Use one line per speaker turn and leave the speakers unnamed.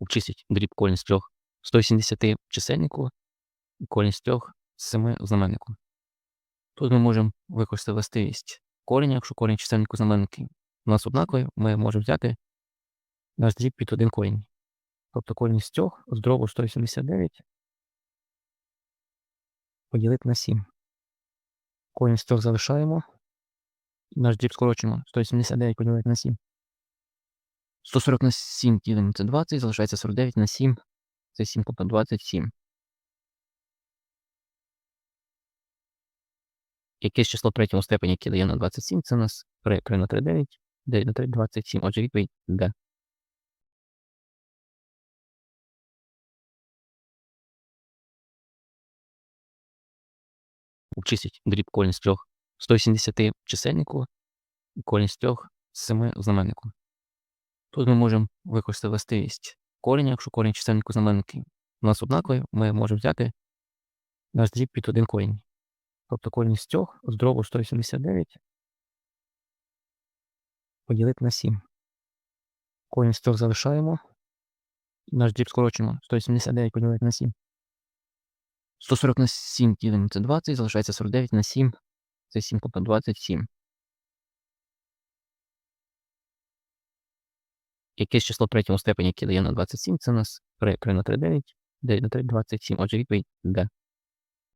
Обчисліть дріб корінь трьох 180 в чисельнику і корінь з трьох з 7 знаменнику. Тут ми можемо використати властивість кореня, якщо корінь чисельнику знаменники у нас однаковий, ми можемо взяти наш дріб під один корінь. Тобто корінь з трьох з дробу 189 поділити на 7. Корінь з трьох залишаємо. Наш дріб скорочуємо 179 поділити на 7. 140 на 7 ділимо це 20, залишається 49 на 7. Це 7, тобто 27. Якесь число в третьому степені, яке дає на 27, це у нас 3, 3 на 3, 9, 9 на 3, 27. Отже, відповідь Д. Обчисліть дріб корінь з трьох 180 в чисельнику і корінь з трьох з 7 в знаменнику. Тут ми можемо використати властивість кореня, якщо корінь чисельнику знаменники у нас однаковий, ми можемо взяти наш дріб під один корінь. Тобто корінь з трьох з дробу 189 поділити на 7. Корінь з трьох залишаємо. Наш дріб скорочуємо 179 поділити на 7. 140 на 7 ділимо це 20, залишається 49 на 7. Це 7, тобто 27. Якесь число в третьому степені, яке дає на 27, це у нас 3, 3 на 3, 9, 9 на 3, 27. Отже, відповідь Д.